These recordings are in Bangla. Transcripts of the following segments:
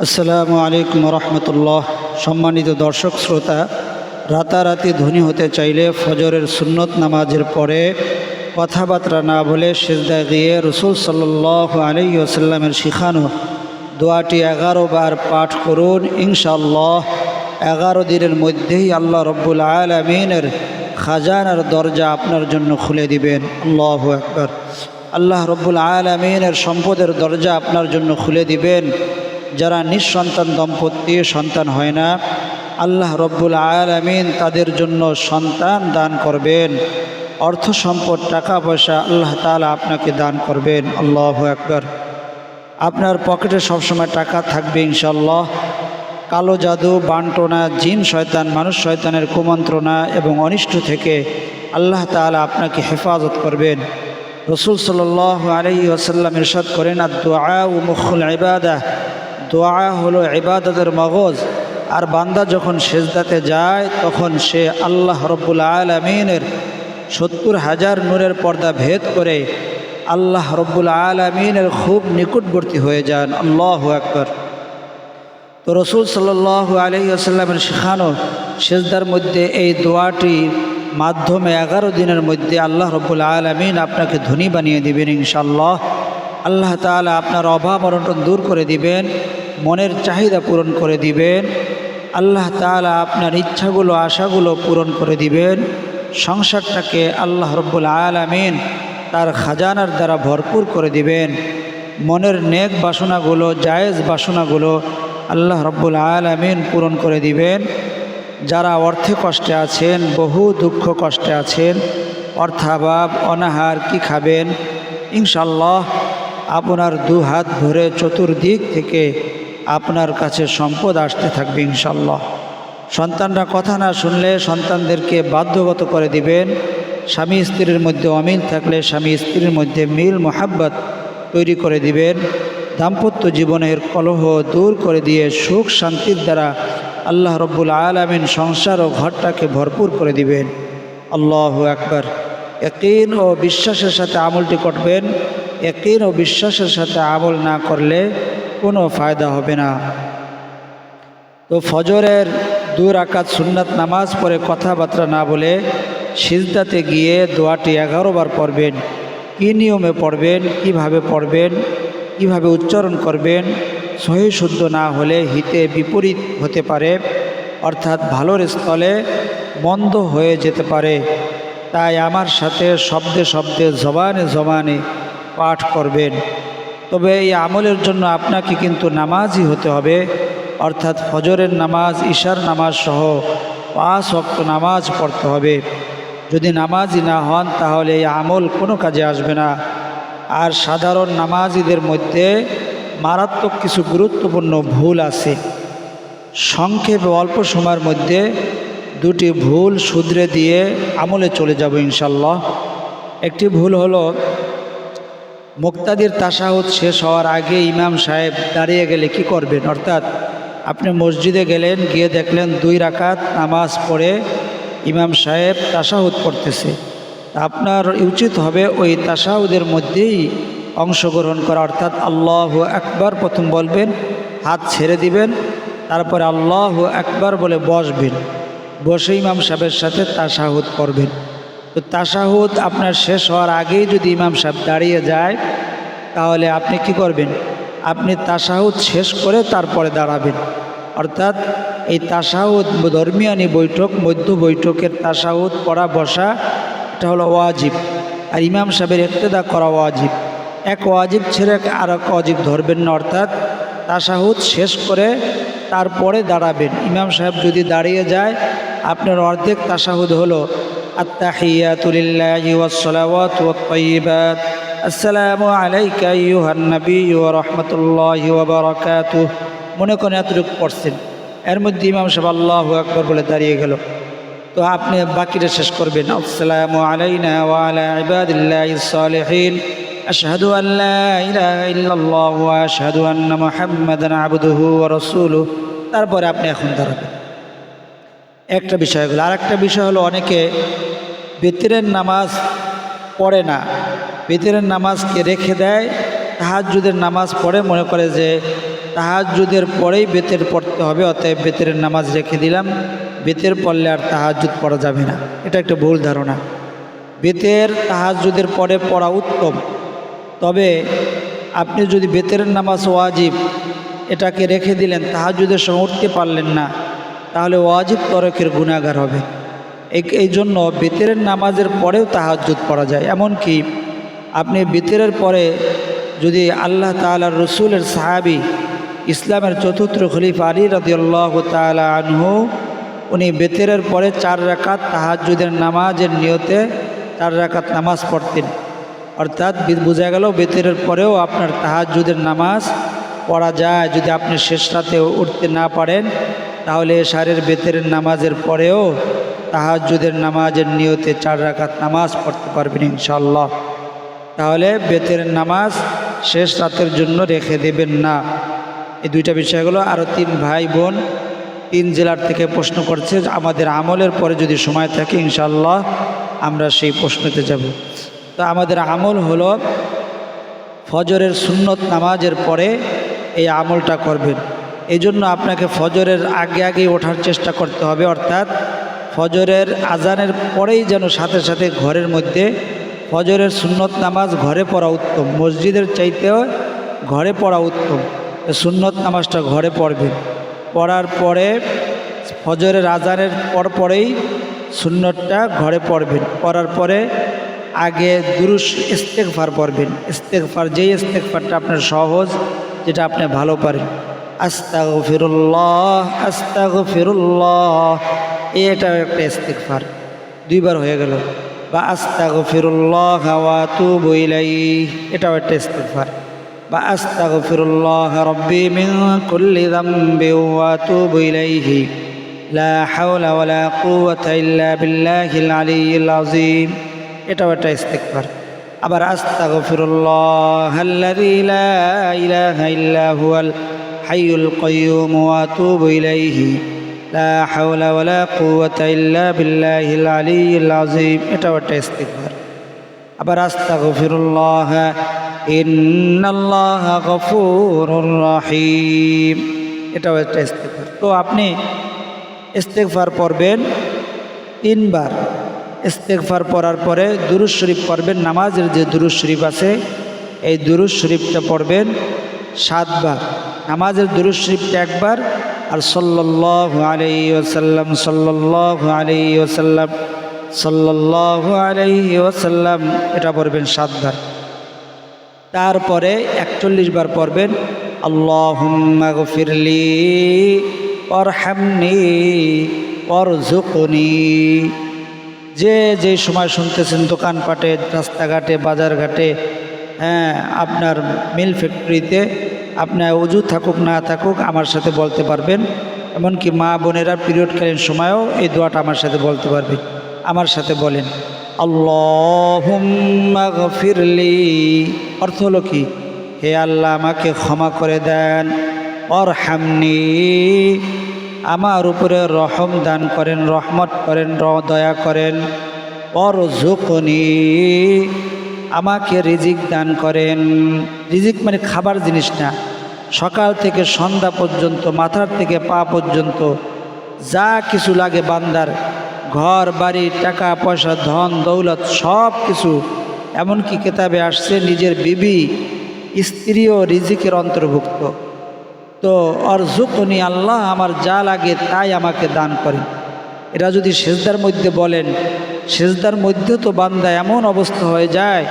আসসালামু আলাইকুম রহমতুল্লাহ সম্মানিত দর্শক শ্রোতা, রাতারাতি ধনী হতে চাইলে ফজরের সুন্নত নামাজের পরে কথাবার্তা না বলে সেজদায় গিয়ে রসুল সাল্লাহ আলী আসাল্লামের শিখানো দোয়াটি এগারো বার পাঠ করুন ইনশাল্লাহ এগারো দিনের মধ্যেই আল্লাহ রব্বুল আলমিনের খাজানার দরজা আপনার জন্য খুলে দিবেন। আল্লাহ একবার আল্লাহ রব্বুল আলমিনের সম্পদের দরজা আপনার জন্য খুলে দিবেন। যারা নিঃসন্তান দম্পতি, সন্তান হয় না, আল্লাহ রব্বুল আলমিন তাদের জন্য সন্তান দান করবেন। অর্থ সম্পদ, টাকা পয়সা আল্লাহ তালা আপনাকে দান করবেন। আল্লাহ একবার আপনার পকেটে সবসময় টাকা থাকবে ইনশাল্লাহ কালো জাদু, বান্টনা, জিন শয়তান, মানুষ শয়তানের কুমন্ত্রণা এবং অনিষ্ট থেকে আল্লাহ তালা আপনাকে হেফাজত করবেন। রসুল সাল আলী আসাল্লাম ইরশাদ করেন আর দোয়া ও মুখুল ইবাদা দোয়া হলো ইবাদতের মগজ। আর বান্দা যখন সেজদাতে যায়, তখন সে আল্লাহ রব্বুল আলমিনের সত্তর হাজার নূরের পর্দা ভেদ করে আল্লাহ রব্বুল আলমিনের খুব নিকটবর্তী হয়ে যান। আল্লাহ একবার তো রসুল সাল্লাহ আলহি আসাল্লামের শেখানো সেজদার মধ্যে এই দোয়াটি মাধ্যমে এগারো দিনের মধ্যে আল্লাহ রব্বুল আলমিন আপনাকে ধনী বানিয়ে দিবেন ইনশাল্লাহ আল্লাহ তালা আপনার অভাব অনটন দূর করে দিবেন, মনের চাহিদা পূরণ করে দিবেন, আল্লাহ তালা আপনার ইচ্ছাগুলো, আশাগুলো পূরণ করে দিবেন, সংসারটাকে আল্লাহ রব্বুল আলমিন তার খাজানার দ্বারা ভরপুর করে দিবেন, মনের নেক বাসনাগুলো, জায়েজ বাসনাগুলো আল্লাহ রব্বুল আলমিন পূরণ করে দিবেন। যারা অর্থে কষ্টে আছেন, বহু দুঃখ কষ্টে আছেন, অর্থাভাব, অনাহার কি খাবেন? ইনশাল্লাহ আপনার দু হাত ভরে চতুর্দিক থেকে আপনার কাছে সম্পদ আসতে থাকবে ইনশাল্লাহ সন্তানরা কথা না শুনলে সন্তানদেরকে বাধ্যগত করে দিবেন। স্বামী স্ত্রীর মধ্যে অমিল থাকলে স্বামী স্ত্রীর মধ্যে মিল, মোহাব্বত তৈরি করে দিবেন। দাম্পত্য জীবনের কলহ দূর করে দিয়ে সুখ শান্তির দ্বারা আল্লাহ রব্বুল আলমিন সংসার ও ঘরটাকে ভরপুর করে দিবেন। আল্লাহ একবার একইন ও বিশ্বাসের সাথে আমলটি করবেন। একইন ও বিশ্বাসের সাথে আমল না করলে কোনো ফায়দা হবে না। তো ফজরের দু রাকাত সুন্নাত নামাজ পড়ে কথাবার্তা না বলে সিজদাতে গিয়ে দোয়াটি এগারো বার পড়বেন, কী নিয়মে পড়বেন, কীভাবে পড়বেন, কীভাবে উচ্চারণ করবেন, সহি শুদ্ধ না হলে হিতে বিপরীত হতে পারে, অর্থাৎ ভালোর স্থলে মন্দ হয়ে যেতে পারে। তাই আমার সাথে শব্দে শব্দে, জবানে জবানে পাঠ করবেন। তবে এই আমলের জন্য আপনাকে কিন্তু নামাজই হতে হবে, অর্থাৎ ফজরের নামাজ, ঈশার নামাজ সহ পাঁচ অক্ত নামাজ পড়তে হবে। যদি নামাজই না হন, তাহলে এই আমল কোনো কাজে আসবে না। আর সাধারণ নামাজিদের মধ্যে মারাত্মক কিছু গুরুত্বপূর্ণ ভুল আছে। সংক্ষেপে অল্প সময়ের মধ্যে দুটি ভুল শুধরে দিয়ে আমলে চলে যাব ইনশাল্লাহ একটি ভুল হলো মুক্তাদির তাসাহুদ শেষ হওয়ার আগে ইমাম সাহেব দাঁড়িয়ে গেলে কি করবেন? অর্থাৎ আপনি মসজিদে গেলেন, গিয়ে দেখলেন দুই রাকাত নামাজ পড়ে ইমাম সাহেব তাসাহুদ পড়তেছে আপনার উচিত হবে ওই তাসাহুদের মধ্যেই অংশগ্রহণ করা। অর্থাৎ আল্লাহ একবার প্রথম বলবেন, হাত ছেড়ে দিবেন, তারপরে আল্লাহ একবার বলে বসবেন। বসে ইমাম সাহেবের সাথে তাসাহুদ পড়বেন তো তাসাহুদ আপনার শেষ হওয়ার আগেই যদি ইমাম সাহেব দাঁড়িয়ে যায়, তাহলে আপনি কি করবেন? আপনি তাসাহুদ শেষ করে তারপরে দাঁড়াবেন। অর্থাৎ এই তাসাহুদ ধর্মিয়ানি বৈঠক, মধ্য বৈঠকের তাসাহুদ পড়া বসা, এটা হলো ওয়াজিব। আর ইমাম সাহেবের একতেদা করা ওয়াজিব। এক ওয়াজিব ছেড়ে আর এক ওয়াজিব ধরবেন না, অর্থাৎ তাসাহুদ শেষ করে তারপরে দাঁড়াবেন। ইমাম সাহেব যদি দাঁড়িয়ে যায়, আপনার অর্ধেক তাসাহুদ হলো আত্মাহিয়াতুলিল্লাহি ওয়াসসালাওয়াতু ওয়াত-তাইয়্যিবাত আসসালামু আলাইকা আইয়ুহান নবী ওয়া রাহমাতুল্লাহি ওয়া বারাকাতুহু। মনে করেন এতটুকু পড়ছেন। এর মধ্যে ইমাম সাহেব আল্লাহু আকবার বলে দাঁড়িয়ে গেল। তো আপনি বাকিটা শেষ করবেন। আসসালামু আলাইনা ওয়া আলা ইবাদিল্লাহিস সালিহিন। আশহাদু আন লা ইলাহা ইল্লাল্লাহ ওয়া আশহাদু আন্না মুহাম্মাদান আবদুহু ওয়া রাসূলুহু। তারপরে আপনি এখন দাঁড়াবেন। একটা বিষয় হলো আর একটা বিষয় হলো অনেকে বেতিরের নামাজ পড়ে না। বেতিরের নামাজকে রেখে দেয় তাহাজুদের নামাজ পড়ে, মনে করে যে তাহাজুদের পরেই বেতের পড়তে হবে, অতএব বেতের নামাজ রেখে দিলাম। বেতের পড়লে আর তাহাজুদ পড়া যাবে না। এটা একটা ভুল ধারণা। বেতের তাহাজুদের পরে পড়া উত্তম। তবে আপনি যদি বেতের নামাজ ওয়াজিব, এটাকে রেখে দিলেন তাহাজুদের সময় উঠতে পারলেন না তাহলে ওয়াজিব তরকের গুণাগার হবে। এই জন্য বেতের নামাজের পরেও তাহাজুদ পড়া যায়। এমনকি আপনি বেতেরের পরে যদি আল্লাহ তালার রসুলের সাহাবি ইসলামের চতুর্থ খলিফ আলী রদিয়াল্লাহ তালা আনহু, উনি বেতেরের পরে চার রাকাত তাহাজুদের নামাজের নিয়তে চার রাকাত নামাজ পড়তেন। অর্থাৎ বোঝা গেল বেতেরের পরেও আপনার তাহাজুদের নামাজ পড়া যায়। যদি আপনি শেষ রাতে উঠতে না পারেন তাহলে সারের বেতের নামাজের পরেও তাহাজুদের নামাজের নিয়তে চার রাকাত নামাজ পড়তে পারবেন ইনশাল্লাহ তাহলে বেতের নামাজ শেষ রাতের জন্য রেখে দেবেন না। এই দুইটা বিষয়গুলো আরও তিন ভাই বোন তিন জেলার থেকে প্রশ্ন করছে আমাদের আমলের পরে যদি সময় থাকে ইনশাল্লাহ আমরা সেই প্রশ্নতে যাব। তো আমাদের আমল হলো ফজরের সুন্নত নামাজের পরে এই আমলটা করবেন। এই জন্য আপনাকে ফজরের আগে আগেই ওঠার চেষ্টা করতে হবে, অর্থাৎ ফজরের আজানের পরেই যেন সাথে সাথে ঘরের মধ্যে ফজরের সুন্নত নামাজ ঘরে পড়া উত্তম। মসজিদের চাইতেও ঘরে পড়া উত্তম। সুন্নত নামাজটা ঘরে পড়বেন। পড়ার পরে ফজরের আজানের পর পরেই সুন্নতটা ঘরে পড়বেন। পড়ার পরে আগে দুরুস ইস্তেকফার পড়বেন। ইস্তেকফার যেই ইস্তেকফারটা আপনার সহজ, যেটা আপনি ভালো পারেন। আস্তাগ ফিরুল্লাহ আস্তাগ ফিরুল্লাহ এটাও একটা ইস্তেকফার দুইবার হয়ে গেল। বা আস্তাগ ফিরুল্লাহ ওয়া তুবু ইলাইহি। এটাও একটা ইস্তেকফার বা আস্তাগ ফিরুল্লাহ রব্বি মিন কুল্লি যামবি ওয়া তুবু ইলাইহি। লা হাওলা ওয়ালা কুওয়াতা ইল্লা বিল্লাহিল আলিয়্যিল আযীম। এটাও একটা ইস্তেকবার আবার আস্তাগফিরুল্লাহ আল্লাযী লা ইলাহা ইল্লা হুয়াল কাইয়্যুম ওয়া আতুবু ইলাইহি। লা হাওলা ওয়ালা কুওয়াতা ইল্লা বিল্লাহিল আলিয়্যিল আযীম। এটাও একটা ইস্তেকবার আবার আস্তাগফিরুল্লাহ, ইন্নাল্লাহ গফুরুর রহিম। এটাও একটা ইস্তেকবার তো আপনি ইস্তেকফার পড়বেন তিনবার। ইস্তেকফার পড়ার পরে দুরুজ শরীফ পড়বেন, নামাজের যে দুরুজ শরীফ আছে, এই দুরুজ শরীফটা পড়বেন সাতবার। নামাজের শরীফটা একবার আর সল্লাহ আলাই ওসাল্লাম সল্লাহ আলাই ওসাল্লাম সল্লাহ আলাইহি ওসাল্লাম এটা পড়বেন সাতবার। তারপরে একচল্লিশ বার পড়বেন, আল্লাহুম্মা গফিরলি অরহামনি অরজুকনি যে যে সময় শুনতেছেন দোকানপাটে রাস্তাঘাটে, বাজারঘাটে হ্যাঁ আপনার মিল ফ্যাক্টরিতে আপনার অজু থাকুক, না থাকুক, আমার সাথে বলতে পারবেন। এমনকি মা বোনেরা পিরিয়ডকালীন সময়েও এই দোয়াটা আমার সাথে বলতে পারবেন আমার সাথে বলেন, আল্লাহুম্মা গফিরলি। অর্থ হলো কি? হে আল্লাহ, আমাকে ক্ষমা করে দেন অর হামনি আমার উপরে রহম দান করেন, রহমত করেন, দয়া করেন অরজুকনি আমাকে রিজিক দান করেন। রিজিক মানে খাবার জিনিস না। সকাল থেকে সন্ধ্যা পর্যন্ত, মাথার থেকে পা পর্যন্ত যা কিছু লাগে বান্দার, ঘর, বাড়ি, টাকা, পয়সা, ধন, দৌলত, সব কিছু। এমনকি কেতাবে আসছে, নিজের বিবি স্ত্রীও রিজিকের অন্তর্ভুক্ত। তো অর্জুকনি আল্লাহ আমার যা লাগে তাই আমাকে দান করেন। এরা যদি সেজদার মধ্যে বলেন সেজদার মধ্যেও তো বান্দা এমন অবস্থা হয়ে যায়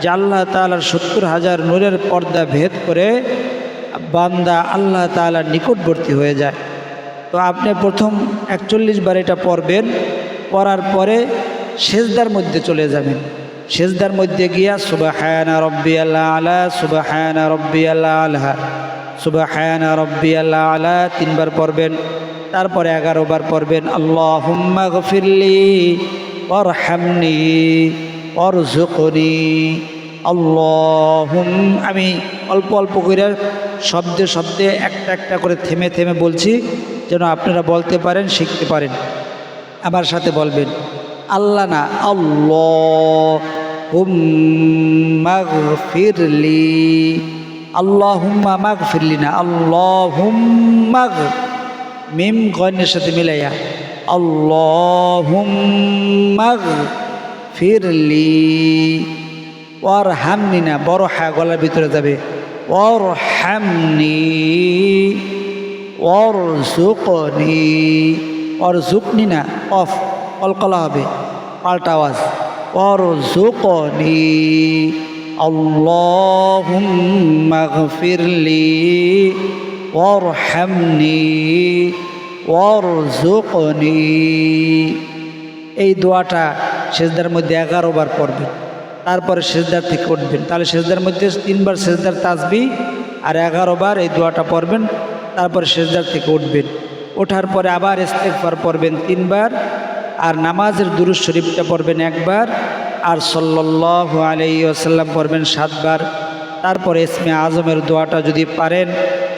যে আল্লাহ তালার সত্তর হাজার নূরের পর্দা ভেদ করে বান্দা আল্লাহ তালার নিকটবর্তী হয়ে যায়। তো আপনি প্রথম একচল্লিশ বার এটা পড়বেন, পড়ার পরে সেজদার মধ্যে চলে যাবেন। সেজদার মধ্যে গিয়া সুবাহায়না রব্বি আল্লাহ আলা সুবাহায়না রব্বি আল্লাহ আল্লাহ সুবাহায়না রব্বি আল্লাহ আলা তিনবার পড়বেন, তারপরে এগারো বার পড়বেন আল্লাহ হুম্মা গফিরলি অরহামনি অরজুকনি আল্লাহুম, আমি অল্প অল্প করে শব্দে শব্দে একটা একটা করে থেমে থেমে বলছি, যেন আপনারা বলতে পারেন, শিখতে পারেন। আমার সাথে বলবেন, আল্লাহ না আল্লাহ ফিরলি আল্লাহ হুম্মা মাগ ফিরলি না আল্লাহ হুম্মাগ মিম গণের সাথে মিলাইয়া। আল্লাহুম্মাগ ফিরলি ওর হামনি না বড় হা গলার ভিতরে যাবে ওর হামনি ওর জুকনি ওর জুকনি না, অফ, অলকলা হবে, পাল্টা আওয়াজ ওর জুকনি আল্লাহুম্মাগ ফিরলি ওর হামনি ওরজুকনি এই দোয়াটা সেজদার মধ্যে এগারো বার পড়বেন, তারপরে সেজদার থেকে উঠবেন। তাহলে সেজদার মধ্যে তিনবার সেজদার তাজবি আর এগারো বার এই দোয়াটা পড়বেন, তারপরে সেজদার থেকে উঠবেন। ওঠার পরে আবার ইস্তেকবার পড়বেন তিনবার আর নামাজের দুরুস শরীফটা পড়বেন একবার আর সল্ল্লাহ আলাইসাল্লাম পড়বেন সাতবার। তারপরে ইসমে আজমের দোয়াটা যদি পারেন,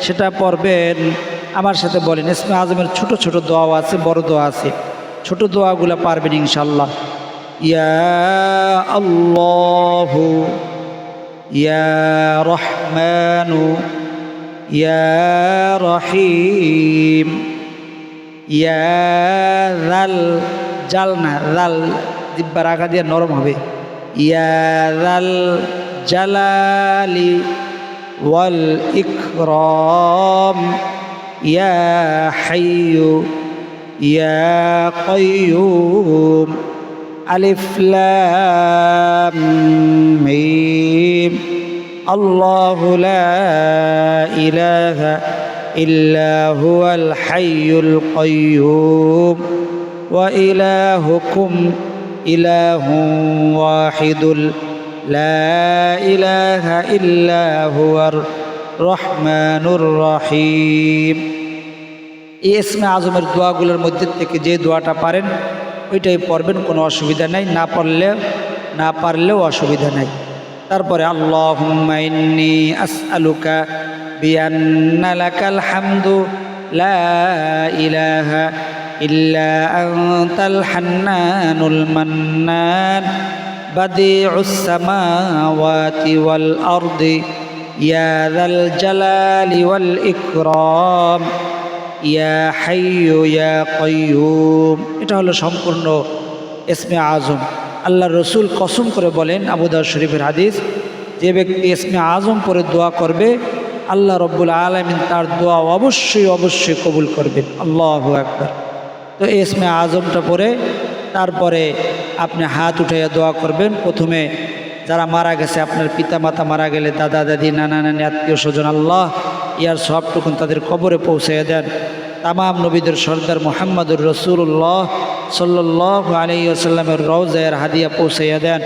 সেটা পড়বেন আমার সাথে বলেন, ইসমে আজমের ছোট ছোট দোয়াও আছে, বড় দোয়া আছে। ছোট দোয়াগুলো পারবেন ইনশাল্লাহ ইয়া আল্লাহ, ইয়া রহমানু, ইয়া রহিম, ইয়া রাল জাল না রাল দিব্বার আগা দিয়ে নরম হবে। ইয়াল জালালি ওয়াল ইকরম। يا حي يا قيوم. ألف لام ميم. الله لا إله إلا هو الحي القيوم. وإلهكم إله واحد. لا إله إلا هو রহমানুর রহিম এই এসমে আজমের দোয়াগুলোর মধ্যে থেকে যে দোয়াটা পারেন, ওইটাই পড়বেন, কোনো অসুবিধা নেই। না পারলে না পারলেও অসুবিধা নেই। তারপরে আল্লাহমাইনি আসআলুকা বিয়ান্নালাকাল হামদু, লা ইলাহা ইল্লা আনতাল হান্নানুল মান্নান, বাদিউস সামাওয়াতি ওয়াল আরদি। يا ذا الجلال والإكرام ইয়া হাইয়ু ইয়া কয়ুম এটা হলো সম্পূর্ণ এসমে আজম আল্লাহ রসুল কসম করে বলেন আবুদার শরীফের হাদিস যে ব্যক্তি এসমে আজম পরে দোয়া করবে আল্লাহ রব্বুল আলমিন তার দোয়া অবশ্যই অবশ্যই কবুল করবেন আল্লাহ একবার তো এই ইসমে আজমটা পরে তারপরে আপনি হাত উঠাইয়া দোয়া করবেন প্রথমে যারা মারা গেছে, আপনার পিতা মাতা মারা গেলে দাদা, দাদি, নানা, নানি, আত্মীয় স্বজন, আল্লাহ ইয়ার সবটুকুন তাদের কবরে পৌঁছাইয়া দেন। তামাম নবীদের সর্দার মোহাম্মদুর রসুল্লাহ সাল্লাহ আলী আসাল্লামের রওজায়ের হাদিয়া পৌঁছাইয়া দেন।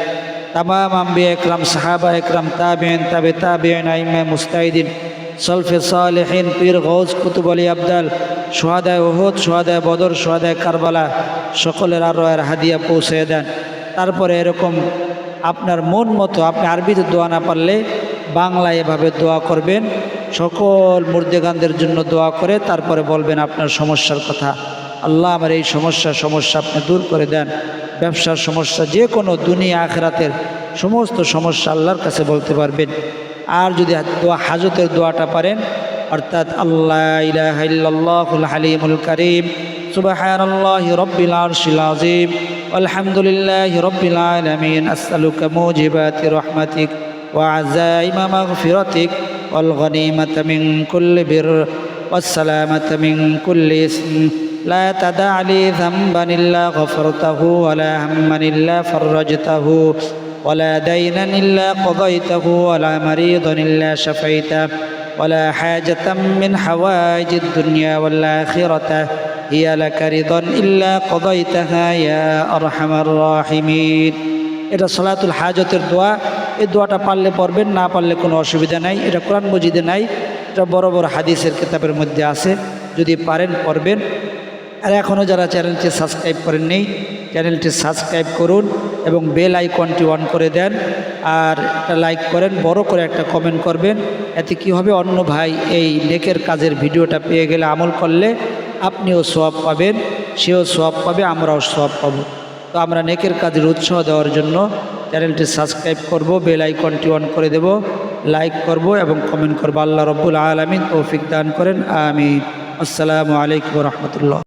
তামাম আম্বিয়া একরাম, সাহাবা একরাম তাবেন তাবে তাবেন আইমা মুস্তাহিদিন, সলফে সালেহীন, পীর গৌজ কুতুব আলী আবদাল, সোহাদায় ওহদ সোহাদায় বদর, সোহাদায় কারবালা, সকলের আরও এর হাদিয়া পৌঁছে দেন। তারপরে এরকম আপনার মন মতো আপনি আরবিতে দোয়া না পারলে বাংলায় এভাবে দোয়া করবেন। সকল মুর্দেগানদের জন্য দোয়া করে তারপরে বলবেন আপনার সমস্যার কথা। আল্লাহ আমার এই সমস্যা সমস্যা আপনি দূর করে দেন। ব্যবসার সমস্যা, যে কোনো দুনিয়া আখরাতের সমস্ত সমস্যা আল্লাহর কাছে বলতে পারবেন। আর যদি দোয়া হাজতের দোয়াটা পারেন, অর্থাৎ আল্লাহ হালিমুল করিম সুবাহ রব্বিল আরশিল আজিম والحمد لله رب العالمين. أسألك موجبات رحمتك وعزائم مغفرتك والغنيمة من كل بر والسلامة من كل اسم. لا تدع لي ذنبا إلا غفرته ولا هما إلا فرجته ولا دينا إلا قضيته ولا مريضا إلا شفيته ولا حاجة من حوائج الدنيا والآخرة. هي لك رضا إلا قضيتها يا أرحم الراحمين এটা সলাতুল হাজতের দোয়া এই দোয়াটা পারলে পড়বেন না পারলে কোনো অসুবিধা নাই এটা কোরআন মজিদে নাই এটা বড় বড় হাদিসের কিতাবের মধ্যে আছে যদি পারেন পড়বেন আর এখনও যারা চ্যানেলটি সাবস্ক্রাইব করেন নেই চ্যানেলটি সাবস্ক্রাইব করুন এবং বেল আইকনটি অন করে দেন আর একটা লাইক করেন বড় করে একটা কমেন্ট করবেন এতে কি হবে অন্য ভাই এই লেকের কাজের ভিডিওটা পেয়ে গেলে আমল করলে আপনিও সব পাবেন, সেও সব পাবে, আমরাও সব পাবো। তো আমরা নেকের কাজের উৎসাহ দেওয়ার জন্য চ্যানেলটি সাবস্ক্রাইব করব, বেল আইকনটি অন করে দেব, লাইক করব এবং কমেন্ট করব। আল্লাহ রব্বুল আলমিন তৌফিক দান করেন আমি আসসালামু আলাইকুম রহমতুল্লাহ।